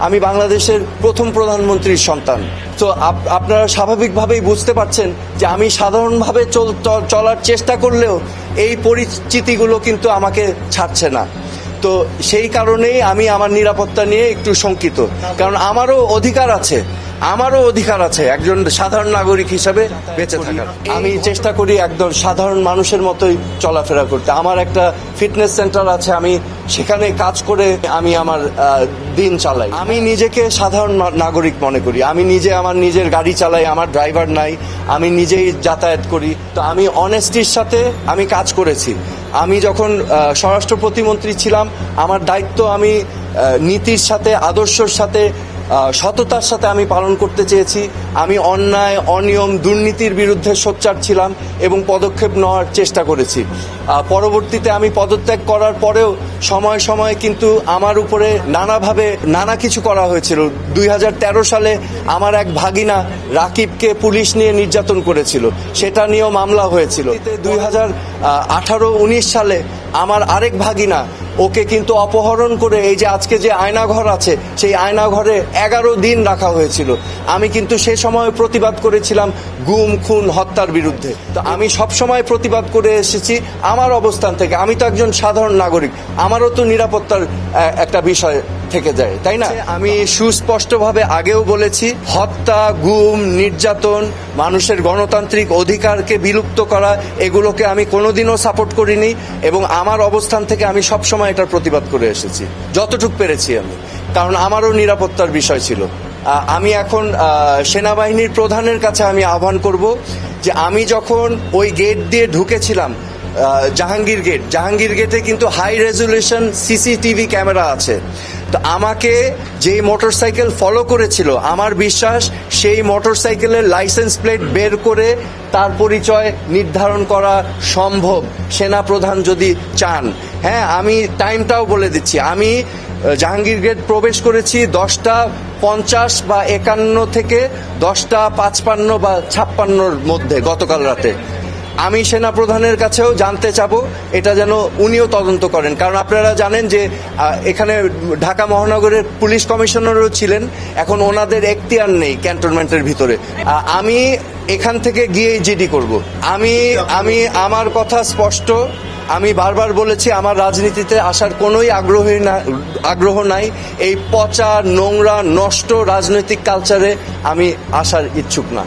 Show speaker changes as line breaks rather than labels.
আমি বাংলাদেশের প্রথম প্রধানমন্ত্রীর সন্তান। তো আপ- আপনারা স্বাভাবিকভাবেই বুঝতে পারছেন যে আমি সাধারণভাবে চল- চলার চেষ্টা করলেও এই পরিচিতিগুলো কিন্তু আমাকে ছাড়ছে না। তো সেই কারণেই আমি আমার নিরাপত্তা নিয়ে একটু শঙ্কিত। কারণ আমারও অধিকার আছে। আমারও অধিকার আছে একজন সাধারণ নাগরিক হিসাবে বেঁচে থাকার। আমি চেষ্টা করি একদম সাধারণ মানুষের মতোই চলাফেরা করতে। আমার একটা ফিটনেস সেন্টার আছে, আমি সেখানে কাজ করে আমি আমার দিন চালাই। আমি নিজেকে সাধারণ নাগরিক মনে করি। আমি নিজে আমার নিজের গাড়ি চালাই, আমার ড্রাইভার নাই, আমি নিজেই যাতায়াত করি। তো আমি অনেস্টির সাথে আমি কাজ করেছি। আমি যখন স্বরাষ্ট্র প্রতিমন্ত্রী ছিলাম, আমার দায়িত্ব আমি নীতির সাথে, আদর্শর সাথে সততার সাথে আমি পালন করতে চেয়েছি। আমি অন্যায়, অনিয়ম, দুর্নীতির বিরুদ্ধে সোচ্চার ছিলাম এবং পদক্ষেপ নেওয়ার চেষ্টা করেছি। পরবর্তীতে আমি পদত্যাগ করার পরেও সময় সময় কিন্তু আমার উপরে নানাভাবে নানা কিছু করা হয়েছিল। দুই হাজার তেরো সালে আমার এক ভাগিনা রাকিবকে পুলিশ নিয়ে নির্যাতন করেছিল। সেটা নিয়েও মামলা হয়েছিল। দুই হাজার আঠারো, উনিশ সালে আমার আরেক ভাগিনা ওকে কিন্তু অপহরণ করে এই যে আজকে যে আয়নাঘর আছে, সেই আয়নাঘরে এগারো দিন রাখা হয়েছিল। আমি কিন্তু সে সময় প্রতিবাদ করেছিলাম গুম, খুন, হত্যার বিরুদ্ধে। তো আমি সব সময় প্রতিবাদ করে এসেছি আমার অবস্থান থেকে। আমি তো একজন সাধারণ নাগরিক। আমারও তো নিরাপত্তার একটা বিষয় থেকে যায়, তাই না? আমি সুস্পষ্টভাবে আগেও বলেছি, হত্যা, গুম, নির্যাতন, মানুষের গণতান্ত্রিক অধিকারকে বিলুপ্ত করা, এগুলোকে আমি কোনোদিনও সাপোর্ট করিনি এবং আমার অবস্থান থেকে আমি সবসময় এটার প্রতিবাদ করে এসেছি, যতটুক পেরেছি আমি, কারণ আমারও নিরাপত্তার বিষয় ছিল। আমি এখন সেনাবাহিনীর প্রধানের কাছে আমি আহ্বান করব যে আমি যখন ওই গেট দিয়ে ঢুকেছিলাম জাহাঙ্গীর গেট, জাহাঙ্গীর গেটে কিন্তু হাই রেজুলেশন সিসিটিভি ক্যামেরা আছে তো আমাকে যে মোটরসাইকেল ফলো করেছিল, আমার বিশ্বাস সেই মোটরসাইকেলের লাইসেন্স প্লেট বের করে তার পরিচয় নির্ধারণ করা সম্ভব সেনা প্রধান যদি চান। হ্যাঁ আমি টাইমটাও বলে দিচ্ছি। আমি জাহাঙ্গীর গেট প্রবেশ করেছি দশটা পঞ্চাশ বা একান্ন থেকে দশটা পাঁচপান্ন বা ছাপ্পান্নর মধ্যে গতকাল রাতে। আমি সেনা প্রধানের কাছেও জানতে চাব, এটা যেন উনিও তদন্ত করেন। কারণ আপনারা জানেন যে এখানে ঢাকা মহানগরের পুলিশ কমিশনারও ছিলেন, এখন ওনাদের এখতিয়ার নেই ক্যান্টনমেন্টের ভিতরে। আমি এখান থেকে গিয়ে জিডি করব। আমি আমি, আমার কথা স্পষ্ট, আমি বারবার বলেছি, আমার রাজনীতিতে আসার কোনোই আগ্রহী না, আগ্রহ নাই। এই পচা, নোংরা, নষ্ট রাজনৈতিক কালচারে আমি আসার ইচ্ছুক না।